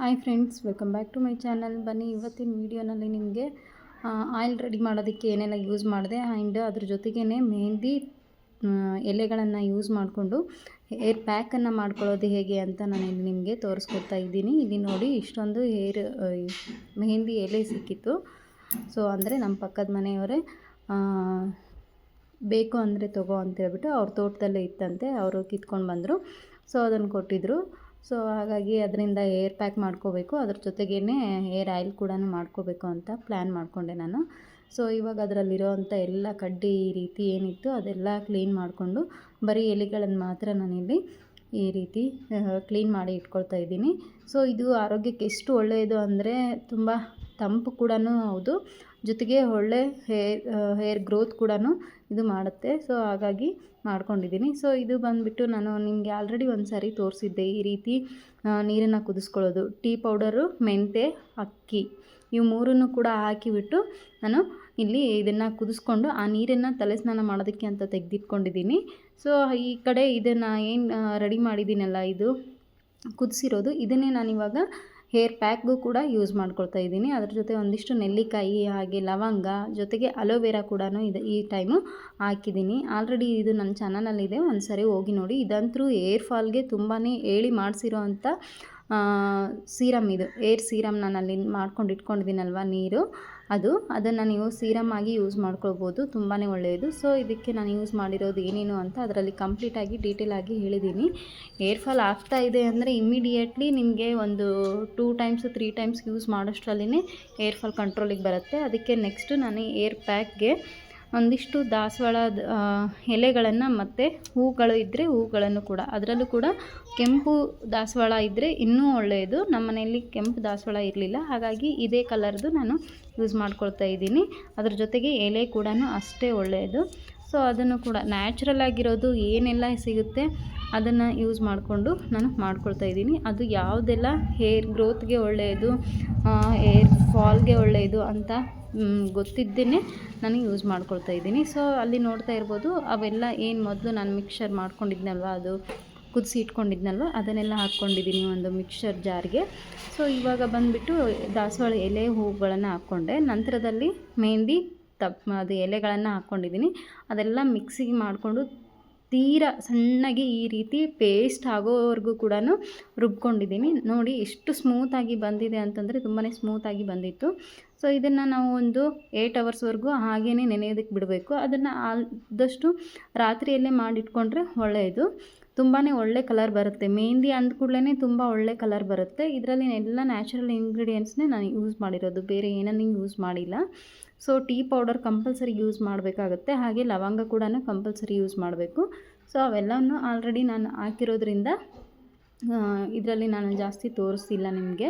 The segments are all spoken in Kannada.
Hi friends, welcome back to my channel. ಬನ್ನಿ, ಇವತ್ತಿನ ವೀಡಿಯೋನಲ್ಲಿ ನಿಮಗೆ ಆಯಿಲ್ ರೆಡಿ ಮಾಡೋದಕ್ಕೆ ಏನೆಲ್ಲ ಯೂಸ್ ಮಾಡಿದೆ. ಆ್ಯಂಡ್ ಅದ್ರ ಜೊತೆಗೇ ಮೆಹಂದಿ ಎಲೆಗಳನ್ನು ಯೂಸ್ ಮಾಡಿಕೊಂಡು, ಹೇರ್ ಪ್ಯಾಕನ್ನು ಮಾಡ್ಕೊಳ್ಳೋದು ಹೇಗೆ ಅಂತ ನಾನು ಇಲ್ಲಿ ನಿಮಗೆ ತೋರಿಸ್ಕೊಡ್ತಾ ಇದ್ದೀನಿ. ಇಲ್ಲಿ ನೋಡಿ, ಇಷ್ಟೊಂದು ಹೇರ್ ಮೆಹಂದಿ ಎಲೆ ಸಿಕ್ಕಿತ್ತು. ಸೊ, ಅಂದರೆ ನಮ್ಮ ಪಕ್ಕದ ಮನೆಯವರೇ ಬೇಕು ಅಂದರೆ ತಗೋ ಅಂತ ಹೇಳ್ಬಿಟ್ಟು ಅವ್ರ ತೋಟದಲ್ಲೇ ಇತ್ತಂತೆ. ಅವರು ಕಿತ್ಕೊಂಡು ಬಂದರು. ಸೊ, ಅದನ್ನು ಕೊಟ್ಟಿದ್ದರು ಸೊ, ಹಾಗಾಗಿ ಅದರಿಂದ ಏರ್ ಪ್ಯಾಕ್ ಮಾಡ್ಕೋಬೇಕು. ಅದ್ರ ಜೊತೆಗೇ ಏರ್ ಆಯಿಲ್ ಕೂಡ ಮಾಡ್ಕೋಬೇಕು ಅಂತ ಪ್ಲ್ಯಾನ್ ಮಾಡಿಕೊಂಡೆ ನಾನು. ಸೊ, ಇವಾಗ ಅದರಲ್ಲಿರೋವಂಥ ಎಲ್ಲ ಕಡ್ಡಿ ಈ ರೀತಿ ಏನಿತ್ತು ಅದೆಲ್ಲ ಕ್ಲೀನ್ ಮಾಡಿಕೊಂಡು ಬರೀ ಎಲೆಗಳನ್ನು ಮಾತ್ರ ನಾನಿಲ್ಲಿ ಈ ರೀತಿ ಕ್ಲೀನ್ ಮಾಡಿ ಇಟ್ಕೊಳ್ತಾ ಇದ್ದೀನಿ. ಸೊ, ಇದು ಆರೋಗ್ಯಕ್ಕೆ ಎಷ್ಟು ಒಳ್ಳೆಯದು ಅಂದರೆ ತುಂಬ ತಂಪು ಕೂಡ ಹೌದು. ಜೊತೆಗೆ ಒಳ್ಳೆ ಹೇರ್ ಹೇರ್ ಗ್ರೋತ್ ಕೂಡ ಇದು ಮಾಡುತ್ತೆ. ಸೊ, ಹಾಗಾಗಿ ಮಾಡ್ಕೊಂಡಿದ್ದೀನಿ. ಸೊ ಇದು ಬಂದುಬಿಟ್ಟು ನಾನು ನಿಮಗೆ ಆಲ್ರೆಡಿ ಒಂದು ಸಾರಿ ತೋರಿಸಿದ್ದೆ ಈ ರೀತಿ ನೀರನ್ನು ಕುದಿಸ್ಕೊಳ್ಳೋದು. ಟೀ ಪೌಡರು ಮೆಂತೆ, ಅಕ್ಕಿ, ಇವು ಮೂರನ್ನು ಕೂಡ ಹಾಕಿಬಿಟ್ಟು ನಾನು ಇಲ್ಲಿ ಇದನ್ನು ಕುದಿಸ್ಕೊಂಡು ಆ ನೀರನ್ನು ತಲೆ ಸ್ನಾನ ಮಾಡೋದಕ್ಕೆ ಅಂತ ತೆಗೆದಿಟ್ಕೊಂಡಿದ್ದೀನಿ. ಸೊ ಈ ಕಡೆ ಇದನ್ನು ಏನು ರೆಡಿ ಮಾಡಿದ್ದೀನಲ್ಲ ಇದು, ಕುದಿಸಿರೋದು, ಇದನ್ನೇ ನಾನಿವಾಗ ಹೇರ್ ಪ್ಯಾಕ್ಗೂ ಕೂಡ ಯೂಸ್ ಮಾಡ್ಕೊಳ್ತಾ ಇದ್ದೀನಿ. ಅದ್ರ ಜೊತೆ ಒಂದಿಷ್ಟು ನೆಲ್ಲಿಕಾಯಿ ಹಾಗೆ ಲವಂಗ ಜೊತೆಗೆ ಅಲೋವೆರಾ ಕೂಡ ಇದೆ ಈ ಟೈಮು ಹಾಕಿದ್ದೀನಿ. ಆಲ್ರೆಡಿ ಇದು ನನ್ನ ಚಾನಲಲ್ಲಿದೆ. ಒಂದು ಸರಿ ಹೋಗಿ ನೋಡಿ. ಇದಂತರೂ ಏರ್ ಫಾಲ್ಗೆ ತುಂಬಾ ಹೇಳಿ ಮಾಡಿಸಿರೋ ಅಂಥ ಸೀರಮ್ ಇದು. ಏರ್ ಸೀರಮ್ ನಾನು ಅಲ್ಲಿ ಮಾಡ್ಕೊಂಡು ಇಟ್ಕೊಂಡಿದ್ದೀನಲ್ವ ನೀರು. ಅದು ಅದನ್ನು ನೀವು ಸೀರಮ್ ಆಗಿ ಯೂಸ್ ಮಾಡ್ಕೊಳ್ಬೋದು ತುಂಬಾ ಒಳ್ಳೆಯದು. ಸೊ ಇದಕ್ಕೆ ನಾನು ಯೂಸ್ ಮಾಡಿರೋದು ಏನೇನು ಅಂತ ಅದರಲ್ಲಿ ಕಂಪ್ಲೀಟಾಗಿ ಡೀಟೇಲ್ ಆಗಿ ಹೇಳಿದ್ದೀನಿ ಏರ್ ಫಾಲ್ ಆಗ್ತಾ ಇದೆ ಅಂದರೆ ಇಮ್ಮಿಡಿಯೇಟ್ಲಿ ನಿಮಗೆ ಒಂದು two times three times use ಮಾಡೋಷ್ಟರಲ್ಲಿನೇ air fall ಕಂಟ್ರೋಲಿಗೆ ಬರುತ್ತೆ. ಅದಕ್ಕೆ ನೆಕ್ಸ್ಟ್ ನಾನು ಏರ್ ಪ್ಯಾಕ್ಗೆ ಒಂದಿಷ್ಟು ದಾಸವಾಳ ಎಲೆಗಳನ್ನು ಮತ್ತು ಹೂಗಳು ಇದ್ದರೆ ಹೂಗಳನ್ನು ಕೂಡ. ಅದರಲ್ಲೂ ಕೂಡ ಕೆಂಪು ದಾಸವಾಳ ಇದ್ದರೆ ಇನ್ನೂ ಒಳ್ಳೆಯದು. ನಮ್ಮ ಮನೆಯಲ್ಲಿ ಕೆಂಪು ದಾಸವಾಳ ಇರಲಿಲ್ಲ. ಹಾಗಾಗಿ ಇದೇ ಕಲರ್ದು ನಾನು ಯೂಸ್ ಮಾಡ್ಕೊಳ್ತಾ ಇದ್ದೀನಿ. ಅದ್ರ ಜೊತೆಗೆ ಎಲೆ ಕೂಡ ಅಷ್ಟೇ ಒಳ್ಳೆಯದು. ಸೊ ಅದನ್ನು ಕೂಡ ನ್ಯಾಚುರಲ್ ಆಗಿರೋದು ಏನೆಲ್ಲ ಸಿಗುತ್ತೆ? ಅದನ್ನು ಯೂಸ್ ಮಾಡಿಕೊಂಡು ನಾನು ಮಾಡ್ಕೊಳ್ತಾ ಇದ್ದೀನಿ. ಅದು ಯಾವುದೆಲ್ಲ ಹೇರ್ ಗ್ರೋತ್ಗೆ ಒಳ್ಳೆಯದು ಹೇರ್ ಫಾಲ್ಗೆ ಒಳ್ಳೆಯದು ಅಂತ ಗೊತ್ತಿದ್ದೇನೆ ನಾನು ಯೂಸ್ ಮಾಡ್ಕೊಳ್ತಾ ಇದ್ದೀನಿ. ಸೊ, ಅಲ್ಲಿ ನೋಡ್ತಾ ಇರ್ಬೋದು, ಅವೆಲ್ಲ ಏನು ಮೊದಲು ನಾನು ಮಿಕ್ಸರ್ ಮಾಡ್ಕೊಂಡಿದ್ನಲ್ವ, ಅದು ಕುದಿಸಿ ಇಟ್ಕೊಂಡಿದ್ನಲ್ವ, ಅದನ್ನೆಲ್ಲ ಹಾಕ್ಕೊಂಡಿದ್ದೀನಿ ಒಂದು ಮಿಕ್ಸರ್ ಜಾರ್ಗೆ. ಸೊ, ಇವಾಗ ಬಂದುಬಿಟ್ಟು ದಾಸವಾಳ ಎಲೆ ಹೂವುಗಳನ್ನು ಹಾಕ್ಕೊಂಡೆ. ನಂತರದಲ್ಲಿ ಮೆಹಂದಿ ತಪ್ ಅದು ಎಲೆಗಳನ್ನು ಹಾಕ್ಕೊಂಡಿದ್ದೀನಿ. ಅದೆಲ್ಲ ಮಿಕ್ಸಿಗೆ ಮಾಡಿಕೊಂಡು ತೀರಾ ಸಣ್ಣಗೆ ಈ ರೀತಿ ಪೇಸ್ಟ್ ಆಗೋವರೆಗೂ ಕೂಡ ರುಬ್ಕೊಂಡಿದ್ದೀನಿ. ನೋಡಿ ಎಷ್ಟು ಸ್ಮೂತಾಗಿ ಬಂದಿದೆ ಅಂತಂದರೆ ತುಂಬಾ ಸ್ಮೂತಾಗಿ ಬಂದಿತ್ತು. ಸೊ ಇದನ್ನು ನಾವು ಒಂದು ಏಯ್ಟ್ ಅವರ್ಸ್ವರೆಗೂ ಹಾಗೇ ನೆನೆಯೋದಕ್ಕೆ ಬಿಡಬೇಕು. ಅದನ್ನು ಆದಷ್ಟು ರಾತ್ರಿಯಲ್ಲೇ ಮಾಡಿಟ್ಕೊಂಡ್ರೆ ಒಳ್ಳೆಯದು ತುಂಬಾ ಒಳ್ಳೆ ಕಲರ್ ಬರುತ್ತೆ. ಮೆಹಂದಿ ಅಂದ ಕೂಡಲೇ ತುಂಬ ಒಳ್ಳೆ ಕಲರ್ ಬರುತ್ತೆ. ಇದರಲ್ಲಿ ಎಲ್ಲ ನ್ಯಾಚುರಲ್ ಇಂಗ್ರೀಡಿಯೆಂಟ್ಸ್ನೇ ನಾನು ಯೂಸ್ ಮಾಡಿರೋದು. ಬೇರೆ ಏನನ್ನು ಯೂಸ್ ಮಾಡಿಲ್ಲ. So tea powder compulsory use ಮಾಡಬೇಕಾಗುತ್ತೆ. ಹಾಗೆ ಲವಂಗ ಕೂಡ ಕಂಪಲ್ಸರಿ ಯೂಸ್ ಮಾಡಬೇಕು. ಸೊ ಅವೆಲ್ಲವನ್ನು ಆಲ್ರೆಡಿ ನಾನು ಹಾಕಿರೋದ್ರಿಂದ ಇದರಲ್ಲಿ ನಾನು ಜಾಸ್ತಿ ತೋರಿಸಿಲ್ಲ ನಿಮಗೆ.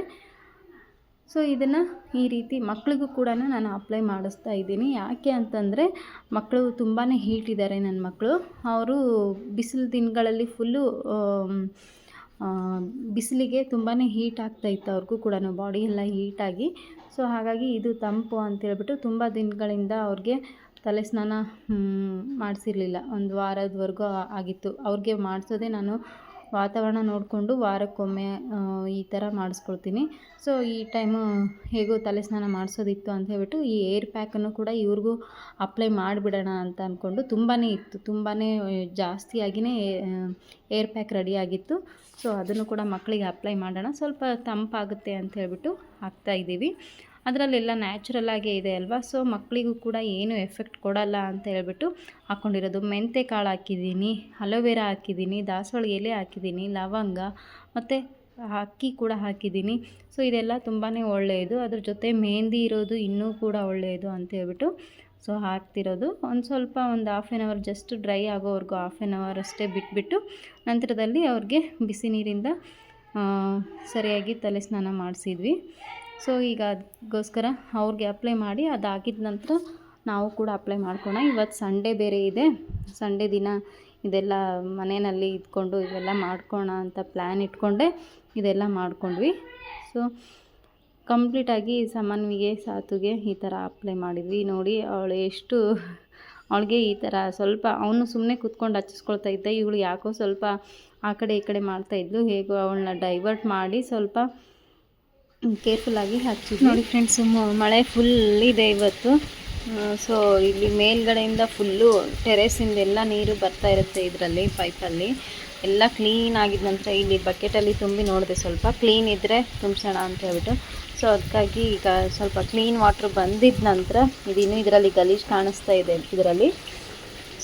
ಸೊ ಇದನ್ನು ಈ ರೀತಿ ಮಕ್ಳಿಗೂ ಕೂಡ ನಾನು ಅಪ್ಲೈ ಮಾಡಿಸ್ತಾ ಇದ್ದೀನಿ. ಯಾಕೆ ಅಂತಂದರೆ ಮಕ್ಕಳು ತುಂಬಾ ಹೀಟ್ ಇದ್ದಾರೆ ನನ್ನ ಮಕ್ಕಳು ಅವರು ಬಿಸಿಲು ದಿನಗಳಲ್ಲಿ ಫುಲ್ಲು ಬಿಸಿಲಿಗೆ ತುಂಬಾ ಹೀಟ್ ಆಗ್ತಾ ಇತ್ತು ಅವ್ರಿಗೂ ಕೂಡ ಬಾಡಿ ಎಲ್ಲ ಹೀಟಾಗಿ ಸೊ ಹಾಗಾಗಿ ಇದು ತಂಪು ಅಂತೇಳ್ಬಿಟ್ಟು ತುಂಬ ದಿನಗಳಿಂದ ಅವ್ರಿಗೆ ತಲೆ ಸ್ನಾನ ಮಾಡಿಸಿರ್ಲಿಲ್ಲ. ಒಂದು ವಾರದವರೆಗೂ ಆಗಿತ್ತು. ಅವ್ರಿಗೆ ಮಾಡಿಸೋದೇ ನಾನು ವಾತಾವರಣ ನೋಡಿಕೊಂಡು ವಾರಕ್ಕೊಮ್ಮೆ ಈ ಥರ ಮಾಡಿಸ್ಕೊಳ್ತೀನಿ. ಸೊ ಈ ಟೈಮು ಹೇಗೋ ತಲೆ ಸ್ನಾನ ಮಾಡಿಸೋದಿತ್ತು ಅಂತ ಹೇಳ್ಬಿಟ್ಟು ಈ ಏರ್ ಪ್ಯಾಕನ್ನು ಕೂಡ ಇವ್ರಿಗೂ ಅಪ್ಲೈ ಮಾಡಿಬಿಡೋಣ ಅಂತ ಅಂದ್ಕೊಂಡು ತುಂಬಾ ಇತ್ತು. ತುಂಬಾ ಜಾಸ್ತಿಯಾಗಿಯೇ ಏರ್ ಪ್ಯಾಕ್ ರೆಡಿಯಾಗಿತ್ತು ಸೊ ಅದನ್ನು ಕೂಡ ಮಕ್ಕಳಿಗೆ ಅಪ್ಲೈ ಮಾಡೋಣ. ಸ್ವಲ್ಪ ತಂಪಾಗುತ್ತೆ ಅಂತ ಹೇಳ್ಬಿಟ್ಟು ಹಾಕ್ತಾಯಿದ್ದೀವಿ ಅದರಲ್ಲೆಲ್ಲ ನ್ಯಾಚುರಲ್ಲಾಗೇ ಇದೆ ಅಲ್ವಾ? ಸೊ ಮಕ್ಕಳಿಗೂ ಕೂಡ ಏನು ಎಫೆಕ್ಟ್ ಕೊಡಲ್ಲ ಅಂತ ಹೇಳ್ಬಿಟ್ಟು ಹಾಕ್ಕೊಂಡಿರೋದು ಮೆಂತೆ ಕಾಳು ಹಾಕಿದ್ದೀನಿ, ಅಲೋವೆರಾ ಹಾಕಿದ್ದೀನಿ, ದಾಸವಾಳ ಎಲೆ ಹಾಕಿದ್ದೀನಿ, ಲವಂಗ ಮತ್ತು ಅಕ್ಕಿ ಕೂಡ ಹಾಕಿದ್ದೀನಿ. ಸೊ ಇದೆಲ್ಲ ತುಂಬಾ ಒಳ್ಳೆಯದು. ಅದ್ರ ಜೊತೆ ಮೆಹಂದಿ ಇರೋದು ಇನ್ನೂ ಕೂಡ ಒಳ್ಳೆಯದು ಅಂತ ಹೇಳ್ಬಿಟ್ಟು ಸೊ, ಹಾಕ್ತಿರೋದು. ಒಂದು ಸ್ವಲ್ಪ ಒಂದು half an hour just dry ಆಗೋವರೆಗೂ ಹಾಫ್ ಆನ್ ಅವರ್ ಅಷ್ಟೇ ಬಿಟ್ಬಿಟ್ಟು ನಂತರದಲ್ಲಿ ಅವ್ರಿಗೆ ಬಿಸಿ ನೀರಿಂದ ಸರಿಯಾಗಿ ತಲೆ ಸ್ನಾನ ಮಾಡಿಸಿದ್ವಿ. ಸೊ ಈಗ ಅದಕ್ಕೋಸ್ಕರ ಅವ್ರಿಗೆ ಅಪ್ಲೈ ಮಾಡಿ ಅದು ಆಗಿದ ನಂತರ ನಾವು ಕೂಡ ಅಪ್ಲೈ ಮಾಡ್ಕೋಣ. ಇವತ್ತು ಸಂಡೇ ಬೇರೆ ಇದೆ. ಸಂಡೇ ದಿನ ಇದೆಲ್ಲ ಮನೆಯಲ್ಲಿ ಇದ್ಕೊಂಡು ಇವೆಲ್ಲ ಮಾಡ್ಕೋಣ ಅಂತ ಪ್ಲ್ಯಾನ್ ಇಟ್ಕೊಂಡೆ ಇದೆಲ್ಲ ಮಾಡ್ಕೊಂಡ್ವಿ. ಸೊ ಕಂಪ್ಲೀಟಾಗಿ ಸಮನ್ವಿಗೆ, ಸಾತುಗೆ ಈ ಥರ ಅಪ್ಲೈ ಮಾಡಿದ್ವಿ. ನೋಡಿ, ಅವಳು ಎಷ್ಟು ಅವಳಿಗೆ ಈ ಥರ ಸ್ವಲ್ಪ ಅವನು ಸುಮ್ಮನೆ ಕೂತ್ಕೊಂಡು ಹಚ್ಚಿಸ್ಕೊಳ್ತಾ ಇದ್ದೆ. ಇವಳು ಯಾಕೋ ಸ್ವಲ್ಪ ಆ ಕಡೆ ಈ ಕಡೆ ಮಾಡ್ತಾಯಿದ್ಲು ಹೇಗೋ ಅವಳನ್ನ ಡೈವರ್ಟ್ ಮಾಡಿ ಸ್ವಲ್ಪ ಕೇರ್ಫುಲ್ಲಾಗಿ ಹಾಕಿ ನೋಡಿ ಫ್ರೆಂಡ್ಸ್ ಮಳೆ ಫುಲ್ ಇದೆ ಇವತ್ತು. ಸೊ ಇಲ್ಲಿ ಮೇಲ್ಗಡೆಯಿಂದ ಫುಲ್ಲು ಟೆರೆಸಿಂದೆಲ್ಲ ನೀರು ಬರ್ತಾ ಇರುತ್ತೆ ಇದರಲ್ಲಿ ಪೈಪಲ್ಲಿ ಎಲ್ಲ ಕ್ಲೀನ್ ಆಗಿದ ನಂತರ ಇಲ್ಲಿ ಬಕೆಟಲ್ಲಿ ತುಂಬಿ ನೋಡಿದೆ ಸ್ವಲ್ಪ. ಕ್ಲೀನ್ ಇದ್ದರೆ ತುಂಬಿಸೋಣ ಅಂತ ಹೇಳ್ಬಿಟ್ಟು. ಸೊ ಅದಕ್ಕಾಗಿ ಈಗ ಸ್ವಲ್ಪ ಕ್ಲೀನ್ ವಾಟ್ರ್ ಬಂದಿದ್ದ ನಂತರ ಇದಿನ್ನೂ ಇದರಲ್ಲಿ ಗಲೀಜು ಕಾಣಿಸ್ತಾ ಇದೆ ಇದರಲ್ಲಿ.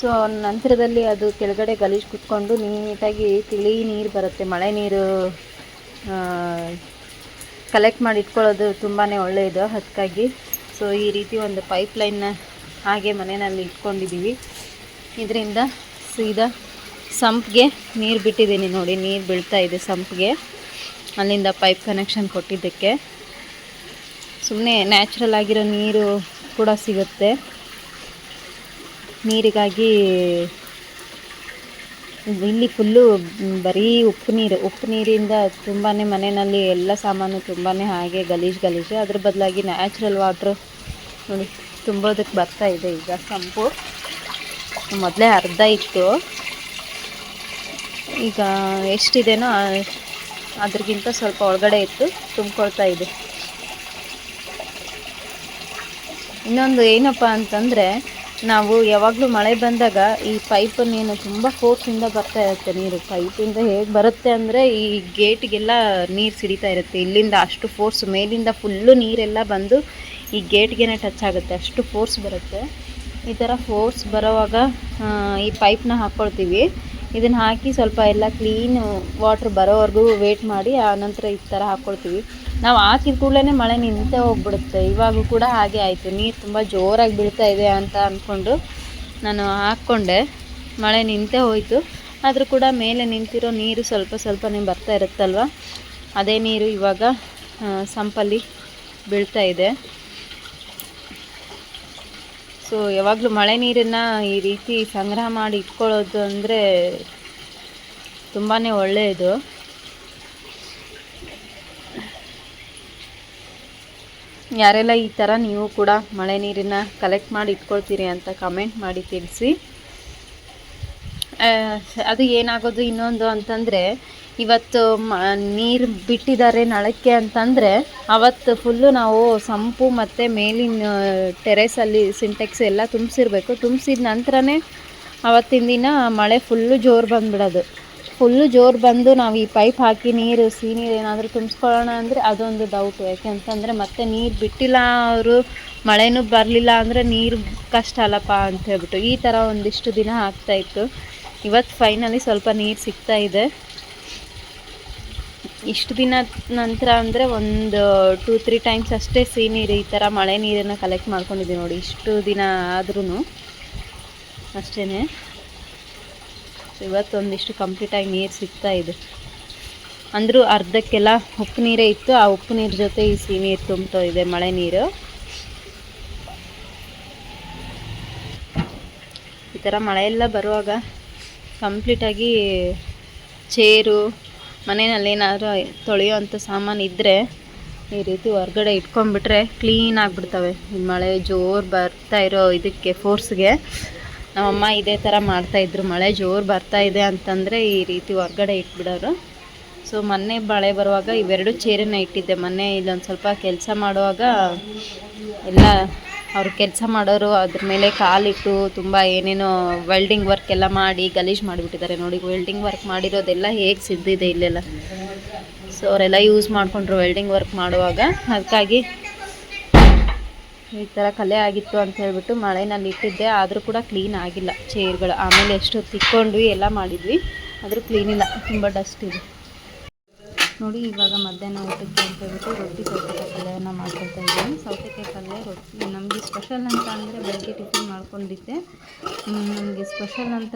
ಸೊ ನಂತರದಲ್ಲಿ ಅದು ಕೆಳಗಡೆ ಗಲೀಜು ಕುತ್ಕೊಂಡು ನೀಟಾಗಿ ತಿಳಿ ನೀರು ಬರುತ್ತೆ. ಮಳೆ ನೀರು ಕಲೆಕ್ಟ್ ಮಾಡಿ ಇಟ್ಕೊಳ್ಳೋದು ತುಂಬಾ ಒಳ್ಳೆಯದು ಅದಕ್ಕಾಗಿ. ಸೊ ಈ ರೀತಿ ಒಂದು ಪೈಪ್ಲೈನ್ನ ಹಾಗೆ ಮನೆಯಲ್ಲಿ ಇಟ್ಕೊಂಡಿದ್ದೀವಿ ಇದರಿಂದ ಸೀದಾ ಸಂಪ್ಗೆ ನೀರು ಬಿಟ್ಟಿದ್ದೀನಿ ನೋಡಿ, ನೀರು ಬೀಳ್ತಾ ಇದೆ ಸಂಪ್ಗೆ. ಅಲ್ಲಿಂದ ಪೈಪ್ ಕನೆಕ್ಷನ್ ಕೊಟ್ಟಿದ್ದಕ್ಕೆ. ಸುಮ್ಮನೆ ನ್ಯಾಚುರಲ್ ಆಗಿರೋ ನೀರು ಕೂಡ ಸಿಗುತ್ತೆ. ನೀರಿಗಾಗಿ ಇಲ್ಲಿ ಫುಲ್ಲು ಬರೀ ಉಪ್ಪು ನೀರು, ಉಪ್ಪು ನೀರಿಂದ ತುಂಬಾ ಮನೆಯಲ್ಲಿ ಎಲ್ಲ ಸಾಮಾನು ತುಂಬಾ ಹಾಗೆ ಗಲೀಜು ಗಲೀಜು, ಅದ್ರ ಬದಲಾಗಿ ನ್ಯಾಚುರಲ್ ವಾಟ್ರ್ ನೋಡಿ ತುಂಬೋದಕ್ಕೆ ಬರ್ತಾ ಇದೆ ಈಗ ಸಂಪು ಮೊದಲೇ ಅರ್ಧ ಇತ್ತು. ಈಗ ಎಷ್ಟಿದೆನೋ ಅದ್ರಗಿಂತ ಸ್ವಲ್ಪ ಒಳಗಡೆ ಇತ್ತು, ತುಂಬ್ಕೊಳ್ತಾ ಇದೆ. ಇನ್ನೊಂದು ಏನಪ್ಪ ಅಂತಂದರೆ ನಾವು ಯಾವಾಗಲೂ ಮಳೆ ಬಂದಾಗ ಈ ಪೈಪ್ ನೀನು ತುಂಬ ಫೋರ್ಸಿಂದ ಬರ್ತಾ ಇರುತ್ತೆ ನೀರು. ಪೈಪಿಂದ ಹೇಗೆ ಬರುತ್ತೆ ಅಂದರೆ ಈ ಗೇಟ್ಗೆಲ್ಲ ನೀರು ಸಿಡಿತಾ ಇರುತ್ತೆ. ಇಲ್ಲಿಂದ ಅಷ್ಟು ಫೋರ್ಸ್ ಮೇಲಿಂದ ಫುಲ್ಲು ನೀರೆಲ್ಲ ಬಂದು ಈ ಗೇಟ್ಗೆ ಟಚ್ ಆಗುತ್ತೆ. ಅಷ್ಟು ಫೋರ್ಸ್ ಬರುತ್ತೆ. ಈ ಥರ ಫೋರ್ಸ್ ಬರೋವಾಗ ಈ ಪೈಪ್ನ ಹಾಕ್ಕೊಳ್ತೀವಿ ಇದನ್ನು ಹಾಕಿ ಸ್ವಲ್ಪ ಎಲ್ಲ ಕ್ಲೀನ್ ವಾಟ್ರ್ ಬರೋವರೆಗೂ ವೇಟ್ ಮಾಡಿ ಆನಂತರ ಈ ಥರ ಹಾಕ್ಕೊಳ್ತೀವಿ ನಾವು ಹಾಕಿದ ಕೂಡಲೇ ಮಳೆ ನಿಂತೇ ಹೋಗ್ಬಿಡುತ್ತೆ. ಇವಾಗೂ ಕೂಡ ಹಾಗೆ ಆಯಿತು. ನೀರು ತುಂಬ ಜೋರಾಗಿ ಬೀಳ್ತಾ ಇದೆ ಅಂತ ಅಂದ್ಕೊಂಡು ನಾನು ಹಾಕ್ಕೊಂಡೆ. ಮಳೆ ನಿಂತೇ ಹೋಯಿತು. ಆದರೂ ಕೂಡ ಮೇಲೆ ನಿಂತಿರೋ ನೀರು ಸ್ವಲ್ಪ ಸ್ವಲ್ಪನೇ ಬರ್ತಾ ಇರುತ್ತಲ್ವ? ಅದೇ ನೀರು ಇವಾಗ ಸಂಪಲ್ಲಿ ಬೀಳ್ತಾ ಇದೆ. ಸೊ ಯಾವಾಗಲೂ ಮಳೆ ನೀರನ್ನು ಈ ರೀತಿ ಸಂಗ್ರಹ ಮಾಡಿ ಇಟ್ಕೊಳ್ಳೋದು ಅಂದರೆ ತುಂಬಾ ಒಳ್ಳೆಯದು ಯಾರೆಲ್ಲ ಈ ಥರ ನೀವು ಕೂಡ ಮಳೆ ನೀರನ್ನು ಕಲೆಕ್ಟ್ ಮಾಡಿ ಇಟ್ಕೊಳ್ತೀರಿ ಅಂತ ಕಮೆಂಟ್ ಮಾಡಿ ತಿಳಿಸಿ ಅದು ಏನಾಗೋದು ಇನ್ನೊಂದು ಅಂತಂದರೆ, ಇವತ್ತು ಮ, ನೀರು ಬಿಟ್ಟಿದ್ದಾರೆ ನಳಕ್ಕೆ ಅಂತಂದರೆ, ಅವತ್ತು ಫುಲ್ಲು ನಾವು ಸಂಪು ಮತ್ತು ಮೇಲಿನ ಟೆರೆಸಲ್ಲಿ ಸಿಂಟೆಕ್ಸ್ ಎಲ್ಲ ತುಂಬಿಸಿರ್ಬೇಕು. ತುಂಬಿಸಿದ ನಂತರನೇ ಅವತ್ತಿನ ದಿನ ಮಳೆ ಫುಲ್ಲು ಜೋರು ಬಂದುಬಿಡೋದು. ಫುಲ್ಲು ಜೋರು ಬಂದು ನಾವು ಈ ಪೈಪ್ ಹಾಕಿ ನೀರು ಸಿಹಿ ನೀರು ಏನಾದರೂ ತುಂಬಿಸ್ಕೊಳ್ಳೋಣ ಅಂದರೆ ಅದೊಂದು ಡೌಟ್ ಯಾಕೆ ಅಂತಂದರೆ ಮತ್ತೆ ನೀರು ಬಿಟ್ಟಿಲ್ಲ ಅವರು, ಮಳೆನೂ ಬರಲಿಲ್ಲ ಅಂದರೆ ನೀರು ಕಷ್ಟ ಅಲ್ಲಪ್ಪ ಅಂತ ಹೇಳ್ಬಿಟ್ಟು ಈ ಥರ ಒಂದಿಷ್ಟು ದಿನ ಆಗ್ತಾಯಿತ್ತು ಇವತ್ತು ಫೈನಲಿ ಸ್ವಲ್ಪ ನೀರು ಸಿಗ್ತಾ ಇದೆ. ಇಷ್ಟು ದಿನ ನಂತರ ಅಂದರೆ ಒಂದು ಟೂ ತ್ರೀ ಟೈಮ್ಸ್ ಅಷ್ಟೇ ಸಿಹಿ ನೀರು ಈ ಥರ ಮಳೆ ನೀರನ್ನು ಕಲೆಕ್ಟ್ ಮಾಡ್ಕೊಂಡಿದ್ದೀವಿ ನೋಡಿ, ಇಷ್ಟು ದಿನ ಆದ್ರೂ ಅಷ್ಟೇ ಇವತ್ತೊಂದಿಷ್ಟು ಕಂಪ್ಲೀಟಾಗಿ ನೀರು ಸಿಗ್ತಾ ಇದೆ. ಅಂದರೂ ಅರ್ಧಕ್ಕೆಲ್ಲ ಉಪ್ಪು ನೀರೇ ಇತ್ತು. ಆ ಉಪ್ಪು ನೀರು ಜೊತೆ ಈ ಸಿಹಿ ನೀರು ತುಂಬ್ತಾ ಇದೆ, ಮಳೆ ನೀರು. ಈ ಥರ ಮಳೆಯೆಲ್ಲ ಬರುವಾಗ ಕಂಪ್ಲೀಟಾಗಿ ಚೇರು, ಮನೆಯಲ್ಲಿ ಏನಾದರೂ ತೊಳೆಯೋ ಅಂಥ ಸಾಮಾನು ಇದ್ದರೆ ಈ ರೀತಿ ಹೊರ್ಗಡೆ ಇಟ್ಕೊಂಡ್ಬಿಟ್ರೆ ಕ್ಲೀನ್ ಆಗಿಬಿಡ್ತವೆ. ಮಳೆ ಜೋರು ಬರ್ತಾ ಇರೋ ಇದಕ್ಕೆ ಫೋರ್ಸ್ಗೆ ನಮ್ಮಮ್ಮ ಇದೇ ಥರ ಮಾಡ್ತಾಯಿದ್ರು ಮಳೆ ಜೋರು ಬರ್ತಾ ಇದೆ ಅಂತಂದರೆ ಈ ರೀತಿ ಹೊರ್ಗಡೆ ಇಟ್ಬಿಡೋರು. ಸೊ ಮೊನ್ನೆ ಮಳೆ ಬರುವಾಗ ಇವೆರಡು ಚೇರನ್ನ ಇಟ್ಟಿದ್ದೆ. ಮೊನ್ನೆ ಇಲ್ಲೊಂದು ಸ್ವಲ್ಪ ಕೆಲಸ ಮಾಡುವಾಗ ಎಲ್ಲ ಅವ್ರು ಕೆಲಸ ಮಾಡೋರು, ಅದ್ರ ಮೇಲೆ ಕಾಲಿಟ್ಟು ತುಂಬ ಏನೇನೋ ವೆಲ್ಡಿಂಗ್ ವರ್ಕ್ ಎಲ್ಲ ಮಾಡಿ ಗಲೀಜು ಮಾಡಿಬಿಟ್ಟಿದ್ದಾರೆ. ನೋಡಿ ವೆಲ್ಡಿಂಗ್ ವರ್ಕ್ ಮಾಡಿರೋದೆಲ್ಲ ಹೇಗೆ ಸಿದ್ದಿದೆ ಇಲ್ಲೆಲ್ಲ. ಸೊ ಅವರೆಲ್ಲ ಯೂಸ್ ಮಾಡಿಕೊಂಡ್ರು ವೆಲ್ಡಿಂಗ್ ವರ್ಕ್ ಮಾಡುವಾಗ. ಅದಕ್ಕಾಗಿ ಈ ಥರ ಕಲೆ ಆಗಿತ್ತು ಅಂತ ಹೇಳ್ಬಿಟ್ಟು ಮಳೆನಲ್ಲಿ ಇಟ್ಟಿದ್ದೆ. ಆದರೂ ಕೂಡ ಕ್ಲೀನ್ ಆಗಿಲ್ಲ ಚೇರ್ಗಳು ಆಮೇಲೆ ಎಷ್ಟು ತಿಕ್ಕೊಂಡ್ವಿ, ಎಲ್ಲ ಮಾಡಿದ್ವಿ. ಆದರೂ ಕ್ಲೀನಿಲ್ಲ ತುಂಬ ಡಸ್ಟ್ ಇದೆ. ನೋಡಿ, ಇವಾಗ ಮಧ್ಯಾಹ್ನ ಊಟಕ್ಕೆ ಅಂತ ಹೇಳ್ಬಿಟ್ಟು ರೊಟ್ಟಿ ಸೌತೆಕಾಯಿ ಪಲ್ಯವನ್ನು ಮಾಡ್ಕೊಳ್ತಾ ಇದ್ದೀನಿ. ಸೌತೆಕಾಯಿ ಪಲ್ಯ, ರೊಟ್ಟಿ, ನಮಗೆ ಸ್ಪೆಷಲ್ ಅಂತ ಅಂದರೆ ಬೆಳಗ್ಗೆ ಟಿಫಿನ್ ಮಾಡ್ಕೊಂಡಿದ್ದೆ. ನಮಗೆ ಸ್ಪೆಷಲ್ ಅಂತ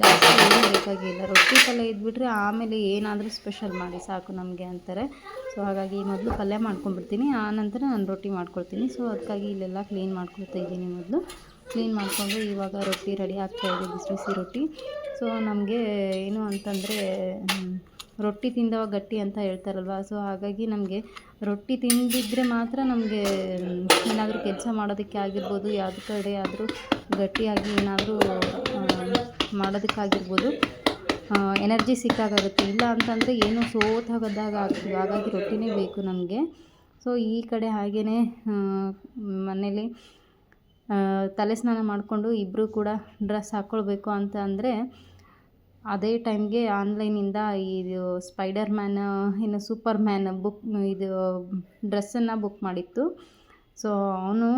ಜಾಸ್ತಿ ಏನೂ ಬೇಕಾಗಿಲ್ಲ. ರೊಟ್ಟಿ ಪಲ್ಯ ಇದ್ಬಿಟ್ರೆ ಆಮೇಲೆ ಏನಾದರೂ ಸ್ಪೆಷಲ್ ಮಾಡಿ, ಸಾಕು ನಮಗೆ ಅಂತಾರೆ. ಸೊ, ಹಾಗಾಗಿ ಮೊದಲು ಪಲ್ಯ ಮಾಡ್ಕೊಂಡ್ಬಿಡ್ತೀನಿ. ಆನಂತರ ನಾನು ರೊಟ್ಟಿ ಮಾಡ್ಕೊಳ್ತೀನಿ. ಸೊ, ಅದಕ್ಕಾಗಿ ಇಲ್ಲೆಲ್ಲ ಕ್ಲೀನ್ ಮಾಡ್ಕೊಳ್ತಾ ಇದ್ದೀನಿ ಮೊದಲು. ಕ್ಲೀನ್ ಮಾಡಿಕೊಂಡು ಇವಾಗ ರೊಟ್ಟಿ ರೆಡಿ ಆಗ್ತಾಯಿದೆ ಬಿಸಿ ಬಿಸಿ ರೊಟ್ಟಿ. ಸೊ, ನಮಗೆ ಏನು ಅಂತಂದರೆ ರೊಟ್ಟಿ ತಿಂದವ ಗಟ್ಟಿ ಅಂತ ಹೇಳ್ತಾರಲ್ವ? ಸೊ ಹಾಗಾಗಿ ನಮಗೆ ರೊಟ್ಟಿ ತಿಂದಿದ್ದರೆ ಮಾತ್ರ ನಮಗೆ, ಏನಾದರೂ ಕೆಲಸ ಮಾಡೋದಕ್ಕೆ ಆಗಿರ್ಬೋದು ಯಾವ ಕಡೆ ಆದರೂ ಗಟ್ಟಿಯಾಗಿ ಏನಾದರೂ ಮಾಡೋದಕ್ಕಾಗಿರ್ಬೋದು. ಎನರ್ಜಿ ಸಿಕ್ಕಾಗುತ್ತೆ. ಇಲ್ಲ ಅಂತಂದರೆ ಏನೋ ಸೋತಾಗದಾಗ ಆಗ್ತೀವಿ ಹಾಗಾಗಿ ರೊಟ್ಟಿನೇ ಬೇಕು ನಮಗೆ. ಸೊ ಈ ಕಡೆ ಹಾಗೆಯೇ ಮನೇಲಿ ತಲೆ ಸ್ನಾನ ಮಾಡಿಕೊಂಡು ಇಬ್ಬರೂ ಕೂಡ ಡ್ರೆಸ್ ಹಾಕ್ಕೊಳ್ಬೇಕು ಅಂತ ಅಂದರೆ ಅದೇ ಟೈಮ್ಗೆ ಆನ್ಲೈನಿಂದ ಇದು ಸ್ಪೈಡರ್ ಮ್ಯಾನ್ ಇನ್ನು ಸೂಪರ್ ಮ್ಯಾನ್ ಬುಕ್, ಇದು ಡ್ರೆಸ್ಸನ್ನು ಬುಕ್ ಮಾಡಿತ್ತು. ಸೊ, ಅವನು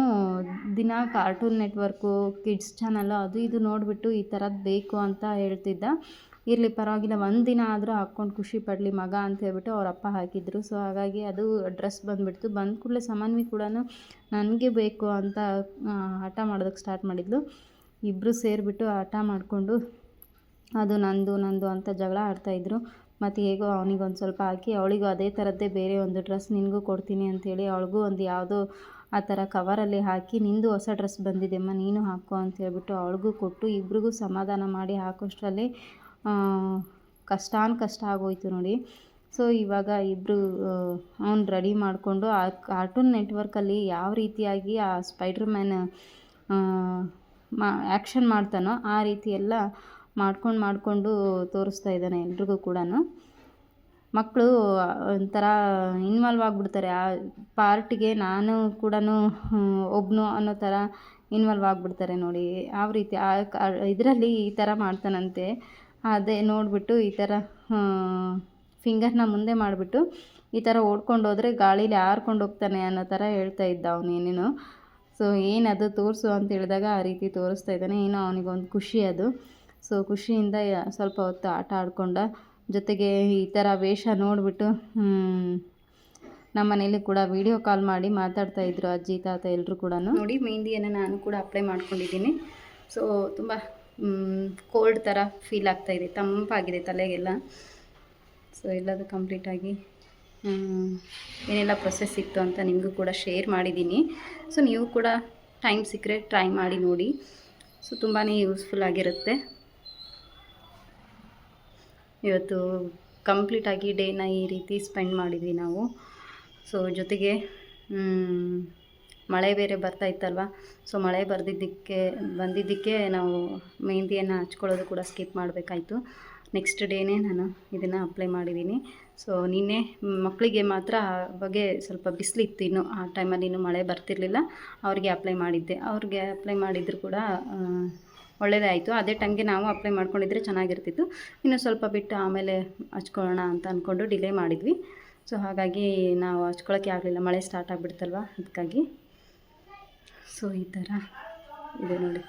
ದಿನ ಕಾರ್ಟೂನ್ ನೆಟ್ವರ್ಕು, ಕಿಡ್ಸ್ ಚಾನಲ್ಲು ಅದು ಇದು ನೋಡಿಬಿಟ್ಟು ಈ ಥರದ್ದು ಬೇಕು ಅಂತ ಹೇಳ್ತಿದ್ದ. ಇರಲಿ ಪರವಾಗಿಲ್ಲ, ಒಂದು ದಿನ ಆದರೂ ಹಾಕ್ಕೊಂಡು ಖುಷಿ ಪಡಲಿ ಮಗ ಅಂತ ಹೇಳ್ಬಿಟ್ಟು ಅವ್ರ ಅಪ್ಪ ಹಾಕಿದ್ರು. ಸೊ, ಹಾಗಾಗಿ ಅದು ಡ್ರೆಸ್ ಬಂದುಬಿಡ್ತು. ಬಂದ ಕೂಡಲೇ ಸಮನ್ವಿ ಕೂಡ ನನಗೆ ಬೇಕು ಅಂತ ಹಠ ಮಾಡೋದಕ್ಕೆ ಸ್ಟಾರ್ಟ್ ಮಾಡಿದ್ಲು. ಇಬ್ಬರು ಸೇರಿಬಿಟ್ಟು ಹಠ ಮಾಡಿಕೊಂಡು ಅದು ನಂದು ನಂದು ಅಂತ ಜಗಳ ಆಡ್ತಾಯಿದ್ರು ಮತ್ತು ಹೇಗೋ ಅವನಿಗೊಂದು ಸ್ವಲ್ಪ ಹಾಕಿ, ಅವಳಿಗೂ ಅದೇ ಥರದ್ದೇ ಬೇರೆ ಒಂದು ಡ್ರೆಸ್ ನಿನಗೂ ಕೊಡ್ತೀನಿ ಅಂಥೇಳಿ ಅವಳಿಗೂ ಒಂದು ಯಾವುದೋ ಆ ಥರ ಕವರಲ್ಲಿ ಹಾಕಿ, ನಿಂದು ಹೊಸ ಡ್ರೆಸ್ ಬಂದಿದೆಮ್ಮ ನೀನು ಹಾಕೋ ಅಂತ ಹೇಳ್ಬಿಟ್ಟು ಅವಳಿಗೂ ಕೊಟ್ಟು, ಇಬ್ರಿಗೂ ಸಮಾಧಾನ ಮಾಡಿ ಹಾಕೋಷ್ಟರಲ್ಲಿ ಕಷ್ಟಾನ್ ಕಷ್ಟ ಆಗೋಯ್ತು ನೋಡಿ. ಸೊ, ಇವಾಗ ಇಬ್ಬರು ಅವ್ನು ರೆಡಿ ಮಾಡಿಕೊಂಡು ಆ ಕಾರ್ಟೂನ್ ನೆಟ್ವರ್ಕಲ್ಲಿ ಯಾವ ರೀತಿಯಾಗಿ ಆ ಸ್ಪೈಡ್ರ್ ಮ್ಯಾನ್ ಮಾ ಆ್ಯಕ್ಷನ್ ಮಾಡ್ತಾನೋ, ಆ ರೀತಿ ಎಲ್ಲ ಮಾಡ್ಕೊಂಡು ಮಾಡಿಕೊಂಡು ತೋರಿಸ್ತಾ ಇದ್ದಾನೆ ಎಲ್ರಿಗೂ ಕೂಡ ಮಕ್ಕಳು ಒಂಥರ ಇನ್ವಾಲ್ವ್ ಆಗಿಬಿಡ್ತಾರೆ. ಆ ಪಾರ್ಟಿಗೆ ನಾನು ಕೂಡ ಒಬ್ಬನು ಅನ್ನೋ ಥರ ಇನ್ವಾಲ್ವ್ ಆಗಿಬಿಡ್ತಾರೆ ನೋಡಿ. ಯಾವ ರೀತಿ ಇದರಲ್ಲಿ ಈ ಥರ ಮಾಡ್ತಾನಂತೆ. ಅದೇ ನೋಡಿಬಿಟ್ಟು ಈ ಥರ ಫಿಂಗರ್ನ ಮುಂದೆ ಮಾಡಿಬಿಟ್ಟು ಈ ಥರ ಓಡ್ಕೊಂಡು ಹೋದರೆ ಗಾಳೀಲಿ ಹಾರ್ಕೊಂಡು ಹೋಗ್ತಾನೆ ಅನ್ನೋ ಥರ ಹೇಳ್ತಾ ಇದ್ದ ಅವನೇನೇನು ಸೊ, ಏನದು ತೋರಿಸು ಅಂತ ಹೇಳಿದಾಗ ಆ ರೀತಿ ತೋರಿಸ್ತಾ ಇದ್ದಾನೆ. ಏನೋ ಅವನಿಗೊಂದು ಖುಷಿ ಅದು. ಸೊ ಖುಷಿಯಿಂದ ಸ್ವಲ್ಪ ಹೊತ್ತು ಆಟ ಆಡ್ಕೊಂಡ, ಜೊತೆಗೆ ಈ ಥರ ವೇಷ ನೋಡಿಬಿಟ್ಟು ನಮ್ಮ ಮನೇಲಿ ಕೂಡ ವಿಡಿಯೋ ಕಾಲ್ ಮಾಡಿ ಮಾತಾಡ್ತಾ ಇದ್ರು ಅಜ್ಜಿ, ತಾತ ಎಲ್ಲರೂ ಕೂಡ ನೋಡಿ, ಮೆಹಂದಿಯನ್ನು ನಾನು ಕೂಡ ಅಪ್ಲೈ ಮಾಡ್ಕೊಂಡಿದ್ದೀನಿ. ಸೊ ತುಂಬ ಕೋಲ್ಡ್ ಥರ ಫೀಲ್ ಆಗ್ತಾಯಿದೆ ತಂಪಾಗಿದೆ ತಲೆಗೆಲ್ಲ. ಸೊ ಎಲ್ಲದು ಕಂಪ್ಲೀಟಾಗಿ ಏನೆಲ್ಲ ಪ್ರೊಸೆಸ್ ಇತ್ತು ಅಂತ ನಿಮಗೂ ಕೂಡ ಶೇರ್ ಮಾಡಿದ್ದೀನಿ. ಸೊ ನೀವು ಕೂಡ ಟೈಮ್ ಸಿಕ್ಕರೆ ಟ್ರೈ ಮಾಡಿ ನೋಡಿ. ಸೊ ತುಂಬಾ ಯೂಸ್ಫುಲ್ ಆಗಿರುತ್ತೆ. ಇವತ್ತು ಕಂಪ್ಲೀಟಾಗಿ ಡೇನ ಈ ರೀತಿ ಸ್ಪೆಂಡ್ ಮಾಡಿದ್ವಿ ನಾವು. ಸೊ ಜೊತೆಗೆ ಮಳೆ ಬೇರೆ ಬರ್ತಾ ಇತ್ತಲ್ವ? ಸೊ ಮಳೆ ಬರ್ದಿದ್ದಕ್ಕೆ, ಬಂದಿದ್ದಕ್ಕೆ ನಾವು ಮೆಹಂದಿಯನ್ನು ಹಚ್ಕೊಳ್ಳೋದು ಕೂಡ ಸ್ಕಿಪ್ ಮಾಡಬೇಕಾಯ್ತು. ನೆಕ್ಸ್ಟ್ ಡೇನೇ ನಾನು ಇದನ್ನು ಅಪ್ಲೈ ಮಾಡಿದ್ದೀನಿ. ಸೊ ನಿನ್ನೆ ಮಕ್ಕಳಿಗೆ ಮಾತ್ರ ಬಗ್ಗೆ ಸ್ವಲ್ಪ ಬಿಸಿಲಿತ್ತು ಇನ್ನು, ಆ ಟೈಮಲ್ಲಿ ಇನ್ನೂ ಮಳೆ ಬರ್ತಿರಲಿಲ್ಲ. ಅವ್ರಿಗೆ ಅಪ್ಲೈ ಮಾಡಿದ್ದೆ. ಅವ್ರಿಗೆ ಅಪ್ಲೈ ಮಾಡಿದ್ರು ಕೂಡ ಆ, ಒಳ್ಳೆಯದೇ ಆಯಿತು ಅದೇ ಟೈಮ್ಗೆ ನಾವು ಅಪ್ಲೈ ಮಾಡ್ಕೊಂಡಿದ್ರೆ ಚೆನ್ನಾಗಿರ್ತಿತ್ತು. ಇನ್ನು ಸ್ವಲ್ಪ ಬಿಟ್ಟು ಆಮೇಲೆ ಹಚ್ಕೊಳ್ಳೋಣ ಅಂತ ಅಂದ್ಕೊಂಡು ಡಿಲೇ ಮಾಡಿದ್ವಿ. ಸೊ ಹಾಗಾಗಿ ನಾವು ಹಚ್ಕೊಳ್ಳೋಕ್ಕೆ ಆಗಲಿಲ್ಲ. ಮಳೆ ಸ್ಟಾರ್ಟ್ ಆಗಿಬಿಡ್ತಲ್ವ? ಅದಕ್ಕಾಗಿ. ಸೊ ಈ ಥರ ಇದೆ ನೋಡಿ.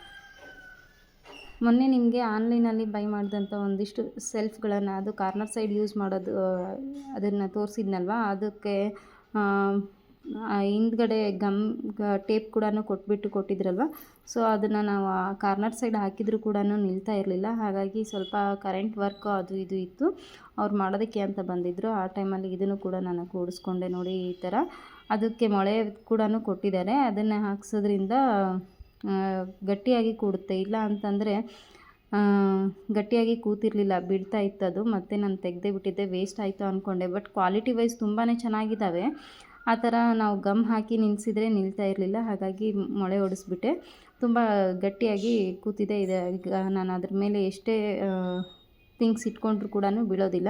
ಮೊನ್ನೆ ನಿಮಗೆ ಆನ್ಲೈನಲ್ಲಿ ಬೈ ಮಾಡಿದಂಥ ಒಂದಿಷ್ಟು ಸೆಲ್ಫ್ಗಳನ್ನು ಅದು ಕಾರ್ನರ್ ಸೈಡ್ ಯೂಸ್ ಮಾಡೋದು ಅದನ್ನು ತೋರಿಸಿದ್ನಲ್ವ? ಅದಕ್ಕೆ ಹಿಂದ್ಗಡೆ ಗಮ್ ಟೇಪ್ ಕೂಡ ಕೊಟ್ಬಿಟ್ಟು ಕೊಟ್ಟಿದ್ರಲ್ವ? ಸೊ ಅದನ್ನು ನಾವು ಕಾರ್ನರ್ ಸೈಡ್ ಹಾಕಿದರೂ ಕೂಡ ನಿಲ್ತಾ ಇರಲಿಲ್ಲ. ಹಾಗಾಗಿ ಸ್ವಲ್ಪ ಕರೆಂಟ್ ವರ್ಕ್ ಅದು ಇದು ಇತ್ತು. ಅವ್ರು ಮಾಡೋದಕ್ಕೆ ಅಂತ ಬಂದಿದ್ದರು ಆ ಟೈಮಲ್ಲಿ ಇದನ್ನು ಕೂಡ ನಾನು ಕೂಡಿಸ್ಕೊಂಡೆ ನೋಡಿ ಈ ಥರ. ಅದಕ್ಕೆ ಮೊಳೆ ಕೂಡ ಕೊಟ್ಟಿದ್ದಾರೆ. ಅದನ್ನು ಹಾಕ್ಸೋದ್ರಿಂದ ಗಟ್ಟಿಯಾಗಿ ಕೂಡುತ್ತೆ. ಇಲ್ಲ ಅಂತಂದರೆ ಗಟ್ಟಿಯಾಗಿ ಕೂತಿರಲಿಲ್ಲ. ಬಿಡ್ತಾ ಇತ್ತು ಅದು ಮತ್ತು ನಾನು ತೆಗೆದೇ ಬಿಟ್ಟಿದ್ದೆ. ವೇಸ್ಟ್ ಆಯಿತು ಅಂದ್ಕೊಂಡೆ ಬಟ್ ಕ್ವಾಲಿಟಿ ವೈಸ್ ತುಂಬಾ ಚೆನ್ನಾಗಿದ್ದಾವೆ. ಆ ಥರ ನಾವು ಗಮ್ ಹಾಕಿ ನಿಲ್ಲಿಸಿದ್ರೆ ನಿಲ್ತಾ ಇರಲಿಲ್ಲ. ಹಾಗಾಗಿ ಮೊಳೆ ಹೊಡೆಸ್ಬಿಟ್ಟೆ ತುಂಬ ಗಟ್ಟಿಯಾಗಿ ಕೂತಿದೆ. ಇದೆ ಈಗ ನಾನು ಅದ್ರ ಮೇಲೆ ಎಷ್ಟೇ ಥಿಂಗ್ಸ್ ಇಟ್ಕೊಂಡ್ರು ಕೂಡ ಬೀಳೋದಿಲ್ಲ.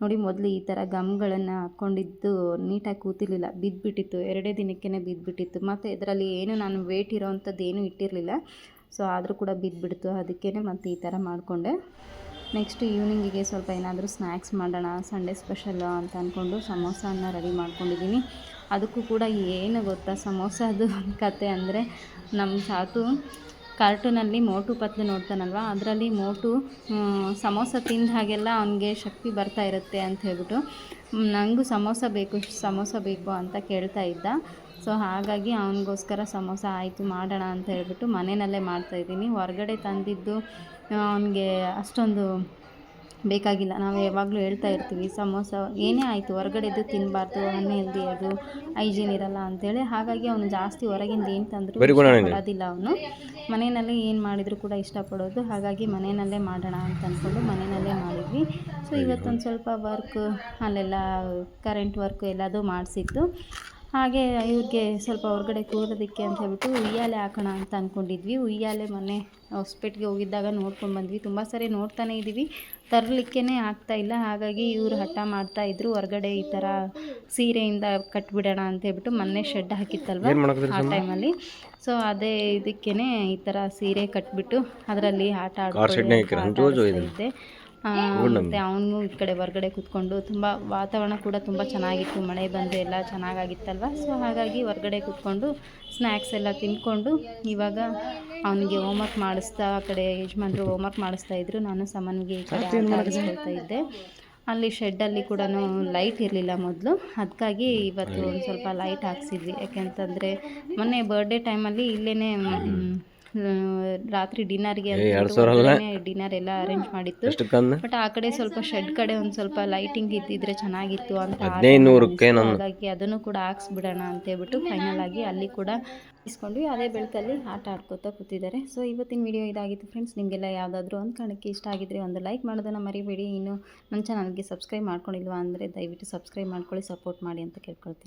ನೋಡಿ, ಮೊದಲು ಈ ಥರ ಗಮ್ಗಳನ್ನು ಹಾಕ್ಕೊಂಡಿದ್ದು ನೀಟಾಗಿ ಕೂತಿರ್ಲಿಲ್ಲ. ಬಿದ್ದುಬಿಟ್ಟಿತ್ತು ಎರಡೇ ದಿನಕ್ಕೇ ಬಿದ್ದುಬಿಟ್ಟಿತ್ತು ಮತ್ತು ಇದರಲ್ಲಿ ಏನು ನಾನು ವೇಟ್ ಇರೋವಂಥದ್ದು ಏನೂ ಇಟ್ಟಿರಲಿಲ್ಲ. ಸೊ ಆದರೂ ಕೂಡ ಬಿದ್ದುಬಿಡ್ತು ಅದಕ್ಕೇ ಮತ್ತು ಈ ಥರ ಮಾಡಿಕೊಂಡೆ. ನೆಕ್ಸ್ಟ್ ಈವ್ನಿಂಗಿಗೆ ಸ್ವಲ್ಪ ಏನಾದರೂ ಸ್ನ್ಯಾಕ್ಸ್ ಮಾಡೋಣ ಸಂಡೇ ಸ್ಪೆಷಲ್ಲು ಅಂತ ಅಂದ್ಕೊಂಡು ಸಮೋಸನ ರೆಡಿ ಮಾಡ್ಕೊಂಡಿದ್ದೀನಿ. ಅದಕ್ಕೂ ಕೂಡ ಏನು ಗೊತ್ತಾ ಸಮೋಸದು ಕತೆ ಅಂದರೆ ನಮ್ಮ ಸಾತು ಕಾರ್ಟೂನಲ್ಲಿ ಮೋಟು ಪತ್ಲು ನೋಡ್ತಾನಲ್ವ, ಅದರಲ್ಲಿ ಮೋಟು ಸಮೋಸ ತಿಂದ ಹಾಗೆಲ್ಲ ಅವನಿಗೆ ಶಕ್ತಿ ಬರ್ತಾ ಇರುತ್ತೆ ಅಂತ ಹೇಳ್ಬಿಟ್ಟು ನನಗೂ ಸಮೋಸ ಬೇಕು ಸಮೋಸ ಬೇಕು ಅಂತ ಕೇಳ್ತಾ ಇದ್ದ. ಸೊ ಹಾಗಾಗಿ ಅವನಿಗೋಸ್ಕರ ಸಮೋಸ ಆಯಿತು, ಮಾಡೋಣ ಅಂತ ಹೇಳ್ಬಿಟ್ಟು ಮನೆಯಲ್ಲೇ ಮಾಡ್ತಾಯಿದ್ದೀನಿ ಹೊರಗಡೆ ತಂದಿದ್ದು ಅವನಿಗೆ ಅಷ್ಟೊಂದು ಬೇಕಾಗಿಲ್ಲ. ನಾವು ಯಾವಾಗಲೂ ಹೇಳ್ತಾ ಇರ್ತೀವಿ ಸಮೋಸ ಏನೇ ಆಯಿತು ಹೊರಗಡೆದು ತಿನ್ನಬಾರ್ದು ಅನ್ಹೆಲ್ದಿ ಅದು ಹೈಜೀನ್ ಇರಲ್ಲ ಅಂತೇಳಿ. ಹಾಗಾಗಿ ಅವನು ಜಾಸ್ತಿ ಹೊರಗಿಂದ ಏನು ತಂದರೂ ಕೊಡೋದಿಲ್ಲ ಅವನು. ಮನೆಯಲ್ಲೇ ಏನು ಮಾಡಿದರೂ ಕೂಡ ಇಷ್ಟಪಡೋದು. ಹಾಗಾಗಿ ಮನೆಯಲ್ಲೇ ಮಾಡೋಣ ಅಂತ ಅಂದ್ಕೊಂಡು ಮನೆಯಲ್ಲೇ ಮಾಡಿದ್ವಿ. ಸೊ ಇವತ್ತೊಂದು ಸ್ವಲ್ಪ ವರ್ಕ್ ಅಲ್ಲೆಲ್ಲ ಕರೆಂಟ್ ವರ್ಕ್ ಎಲ್ಲದೂ ಮಾಡಿಸಿತ್ತು ಹಾಗೆ ಇವ್ರಿಗೆ ಸ್ವಲ್ಪ ಹೊರಗಡೆ ಕೂರೋದಕ್ಕೆ ಅಂತ ಹೇಳ್ಬಿಟ್ಟು ಉಯ್ಯಾಲೆ ಹಾಕೋಣ ಅಂತ ಅಂದ್ಕೊಂಡಿದ್ವಿ ಉಯ್ಯಾಲೆ ಮೊನ್ನೆ ಹೊಸ್ಪೇಟ್ಗೆ ಹೋಗಿದ್ದಾಗ ನೋಡ್ಕೊಂಡು ಬಂದ್ವಿ. ತುಂಬ ಸರಿ ನೋಡ್ತಾನೆ ಇದ್ದೀವಿ ತರಲಿಕ್ಕೇ ಆಗ್ತಾ ಇಲ್ಲ. ಹಾಗಾಗಿ ಇವರು ಹಠ ಮಾಡ್ತಾ ಇದ್ರು. ಹೊರಗಡೆ ಈ ಥರ ಸೀರೆಯಿಂದ ಕಟ್ಬಿಡೋಣ ಅಂತ ಹೇಳ್ಬಿಟ್ಟು ಮೊನ್ನೆ ಶೆಡ್ ಹಾಕಿತ್ತಲ್ವ ಆ ಟೈಮಲ್ಲಿ ಸೊ ಅದೇ ಇದಕ್ಕೇ ಈ ಥರ ಸೀರೆ ಕಟ್ಬಿಟ್ಟು ಅದರಲ್ಲಿ ಆಟ ಕಾರ್ ಮತ್ತೆ ಅವನು ಈ ಕಡೆ ಹೊರಗಡೆ ಕೂತ್ಕೊಂಡು ತುಂಬ ವಾತಾವರಣ ಕೂಡ ತುಂಬ ಚೆನ್ನಾಗಿತ್ತು. ಮಳೆ ಬಂದು ಎಲ್ಲ ಚೆನ್ನಾಗಾಗಿತ್ತಲ್ವ ಸೊ ಹಾಗಾಗಿ ಹೊರಗಡೆ ಕೂತ್ಕೊಂಡು ಸ್ನ್ಯಾಕ್ಸ್ ಎಲ್ಲ ತಿಂದ್ಕೊಂಡು ಇವಾಗ ಅವನಿಗೆ ಹೋಮ್ವರ್ಕ್ ಮಾಡಿಸ್ತಾ ಆ ಕಡೆ ಯಜಮಾನ್ರು ಹೋಮ್ವರ್ಕ್ ಮಾಡಿಸ್ತಾ ಇದ್ರು. ನಾನು ಸಮನ್ಗೆ ಈ ಕಡೆ ಆಟ ಆಡಿಸ್ಕೊಳ್ತಾ ಇದ್ದೆ. ಅಲ್ಲಿ ಶೆಡ್ಡಲ್ಲಿ ಕೂಡ ಲೈಟ್ ಇರಲಿಲ್ಲ ಮೊದಲು. ಅದಕ್ಕಾಗಿ ಇವತ್ತು ಒಂದು ಸ್ವಲ್ಪ ಲೈಟ್ ಹಾಕ್ಸಿದ್ವಿ. ಯಾಕೆಂತಂದರೆ ಮೊನ್ನೆ ಬರ್ಡೇ ಟೈಮಲ್ಲಿ ಇಲ್ಲೇ ರಾತ್ರಿ ಡಿನ್ನರ್ಗೆ? ಡಿನ್ನರ್ ಎಲ್ಲ ಅರೇಂಜ್ ಮಾಡಿತ್ತು. ಬಟ್ ಆ ಕಡೆ ಸ್ವಲ್ಪ ಶೆಡ್ ಕಡೆ ಒಂದ್ ಸ್ವಲ್ಪ ಲೈಟಿಂಗ್ ಇದ್ದಿದ್ರೆ ಚೆನ್ನಾಗಿತ್ತು ಅಂತ. ಹಾಗಾಗಿ ಅದನ್ನು ಕೂಡ ಹಾಕ್ಸ್ಬಿಡೋಣ ಅಂತ ಹೇಳ್ಬಿಟ್ಟು ಫೈನಲ್ ಆಗಿ ಅಲ್ಲಿ ಕೂಡ ಇಸ್ಕೊಂಡ್ವಿ ಅದೇ ಬೆಳಕಲ್ಲಿ ಆಟ ಆಡ್ಕೋತಾ ಕೂತಿದ್ದಾರೆ. ಸೊ ಇವತ್ತಿನ ವಿಡಿಯೋ ಇದಾಗಿತ್ತು ಫ್ರೆಂಡ್ಸ್ ನಿಮಗೆಲ್ಲ ಯಾವುದಾದ್ರೂ ಒಂದು ಕಾರಣಕ್ಕೆ ಇಷ್ಟ ಆಗಿದ್ರೆ ಒಂದು ಲೈಕ್ ಮಾಡೋದನ್ನು ಮರಿಬೇಡಿ. ಇನ್ನು ನನ್ನ ಚಾನಲ್ಗೆ ಸಬ್ಸ್ಕ್ರೈಬ್ ಮಾಡ್ಕೊಂಡಿಲ್ವಾ ಅಂದರೆ ದಯವಿಟ್ಟು ಸಬ್ಸ್ಕ್ರೈಬ್ ಮಾಡ್ಕೊಳ್ಳಿ ಸಪೋರ್ಟ್ ಮಾಡಿ ಅಂತ ಕೇಳ್ಕೊಳ್ತೀನಿ.